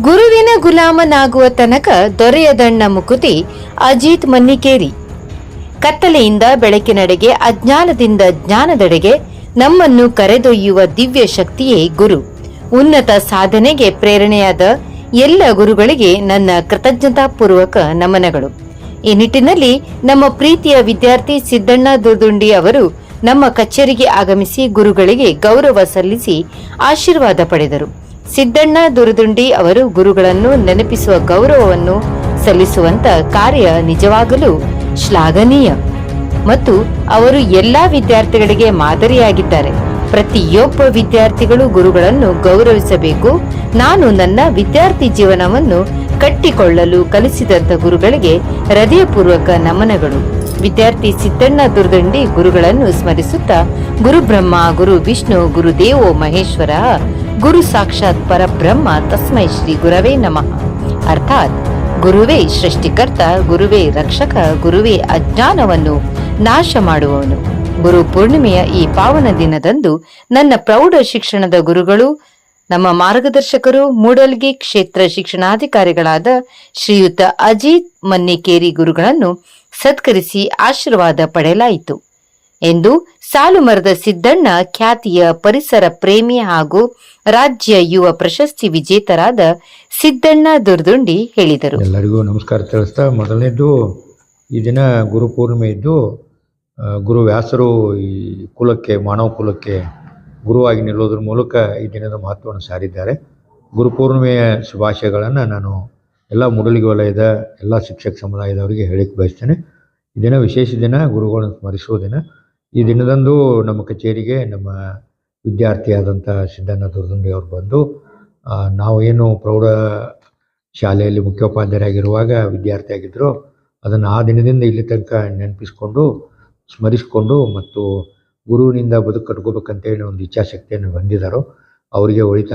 ಗುರುವಿನ ಗುಲಾಮನಾಗುವ ತನಕ ದೊರೆಯದಣ್ಣ ಮುಕುತಿ ಅಜಿತ್ ಮನ್ನಿಕೇರಿ. ಕತ್ತಲೆಯಿಂದ ಬೆಳಕಿನಡೆಗೆ, ಅಜ್ಞಾನದಿಂದ ಜ್ಞಾನದೆಡೆಗೆ ನಮ್ಮನ್ನು ಕರೆದೊಯ್ಯುವ ದಿವ್ಯ ಶಕ್ತಿಯೇ ಗುರು. ಉನ್ನತ ಸಾಧನೆಗೆ ಪ್ರೇರಣೆಯಾದ ಎಲ್ಲ ಗುರುಗಳಿಗೆ ನನ್ನ ಕೃತಜ್ಞತಾಪೂರ್ವಕ ನಮನಗಳು. ಈ ನಿಟ್ಟಿನಲ್ಲಿ ನಮ್ಮ ಪ್ರೀತಿಯ ವಿದ್ಯಾರ್ಥಿ ಸಿದ್ದಣ್ಣ ದುರ್ದುಂಡಿ ಅವರು ನಮ್ಮ ಕಚೇರಿಗೆ ಆಗಮಿಸಿ ಗುರುಗಳಿಗೆ ಗೌರವ ಸಲ್ಲಿಸಿ ಆಶೀರ್ವಾದ ಪಡೆದರು. ಸಿದ್ದಣ್ಣ ದುರದುಂಡಿ ಅವರು ಗುರುಗಳನ್ನು ನೆನಪಿಸುವ ಗೌರವವನ್ನು ಸಲ್ಲಿಸುವಂತ ಕಾರ್ಯ ನಿಜವಾಗಲೂ ಶ್ಲಾಘನೀಯ. ಮತ್ತು ಅವರು ಎಲ್ಲಾ ವಿದ್ಯಾರ್ಥಿಗಳಿಗೆ ಮಾದರಿಯಾಗಿದ್ದಾರೆ. ಪ್ರತಿಯೊಬ್ಬ ವಿದ್ಯಾರ್ಥಿಗಳು ಗುರುಗಳನ್ನು ಗೌರವಿಸಬೇಕು. ನಾನು ನನ್ನ ವಿದ್ಯಾರ್ಥಿ ಜೀವನವನ್ನು ಕಟ್ಟಿಕೊಳ್ಳಲು ಕಲಿಸಿದಂತ ಗುರುಗಳಿಗೆ ಹೃದಯಪೂರ್ವಕ ನಮನಗಳು. ವಿದ್ಯಾರ್ಥಿ ಸಿದ್ದಣ್ಣ ದುರ್ದಂಡಿ ಗುರುಗಳನ್ನು ಸ್ಮರಿಸುತ್ತಾ, ಗುರುಬ್ರಹ್ಮ, ಗುರು ವಿಷ್ಣು ಗುರು ದೇವೋ ಮಹೇಶ್ವರ ಗುರು ಸಾಕ್ಷಾತ್ ಪರಬ್ರಹ್ಮ ತಸ್ಮೈ ಶ್ರೀ ಗುರವೇ ನಮಃ. ಅರ್ಥಾತ್, ಗುರುವೇ ಸೃಷ್ಟಿಕರ್ತ, ಗುರುವೇ ರಕ್ಷಕ, ಗುರುವೇ ಅಜ್ಞಾನವನ್ನು ನಾಶ ಮಾಡುವವನು. ಗುರು ಪೂರ್ಣಿಮೆಯ ಈ ಪಾವನ ದಿನದಂದು ನನ್ನ ಪ್ರೌಢ ಶಿಕ್ಷಣದ ಗುರುಗಳು, ನಮ್ಮ ಮಾರ್ಗದರ್ಶಕರು, ಮೂಡಲ್ಗಿ ಕ್ಷೇತ್ರ ಶಿಕ್ಷಣಾಧಿಕಾರಿಗಳಾದ ಶ್ರೀಯುತ ಅಜಿತ್ ಮನ್ನಿಕೇರಿ ಗುರುಗಳನ್ನು ಸತ್ಕರಿಸಿ ಆಶೀರ್ವಾದ ಪಡೆಯಲಾಯಿತು. ಎಂದು ಸಾಲುಮರದ ಸಿದ್ದಣ್ಣ ಖ್ಯಾತಿಯ ಪರಿಸರ ಪ್ರೇಮಿ ಹಾಗೂ ರಾಜ್ಯ ಯುವ ಪ್ರಶಸ್ತಿ ವಿಜೇತರಾದ ಸಿದ್ದಣ್ಣ ದುರ್ದುಂಡಿ ಹೇಳಿದರು. ಎಲ್ಲರಿಗೂ ನಮಸ್ಕಾರ ತಿಳಿಸ್ತಾ ಮೊದಲನೇದು ಈ ದಿನ ಗುರು ಪೂರ್ಣಿಮೆ ಇದ್ದು ಗುರು ವ್ಯಾಸರು ಈ ಕುಲಕ್ಕೆ, ಮಾನವ ಕುಲಕ್ಕೆ ಗುರುವಾಗಿ ನಿಲ್ಲೋದ್ರ ಮೂಲಕ ಈ ದಿನದ ಮಹತ್ವವನ್ನು ಸಾರಿದ್ದಾರೆ. ಗುರು ಪೂರ್ಣಿಮೆಯ ಶುಭಾಶಯಗಳನ್ನು ನಾನು ಎಲ್ಲ ಮುಡಲಿಗೆ ವಲಯದ, ಎಲ್ಲ ಶಿಕ್ಷಕ ಸಮುದಾಯದವರಿಗೆ ಹೇಳಿಕ್ಕೆ ಬಯಸ್ತೇನೆ. ಈ ದಿನ ವಿಶೇಷ ದಿನ, ಗುರುಗಳನ್ನು ಸ್ಮರಿಸುವ ದಿನ. ಈ ದಿನದಂದು ನಮ್ಮ ಕಚೇರಿಗೆ ನಮ್ಮ ವಿದ್ಯಾರ್ಥಿಯಾದಂಥ ಸಿದ್ದಣ್ಣ ದುರ್ದುಂಡಿ ಅವರು ಬಂದು ನಾವು ಏನು ಪ್ರೌಢ ಶಾಲೆಯಲ್ಲಿ ಮುಖ್ಯೋಪಾಧ್ಯಾಯರಾಗಿರುವಾಗ ವಿದ್ಯಾರ್ಥಿಯಾಗಿದ್ದರು ಅದನ್ನು ಆ ದಿನದಿಂದ ಇಲ್ಲಿ ತನಕ ನೆನಪಿಸ್ಕೊಂಡು, ಸ್ಮರಿಸಿಕೊಂಡು ಮತ್ತು ಗುರುವಿನಿಂದ ಬದುಕು ಕಟ್ಕೋಬೇಕಂತೇಳಿ ಒಂದು ಇಚ್ಛಾಶಕ್ತಿಯನ್ನು ಹೊಂದಿದ್ದಾರೋ ಅವರಿಗೆ ಒಳಿತ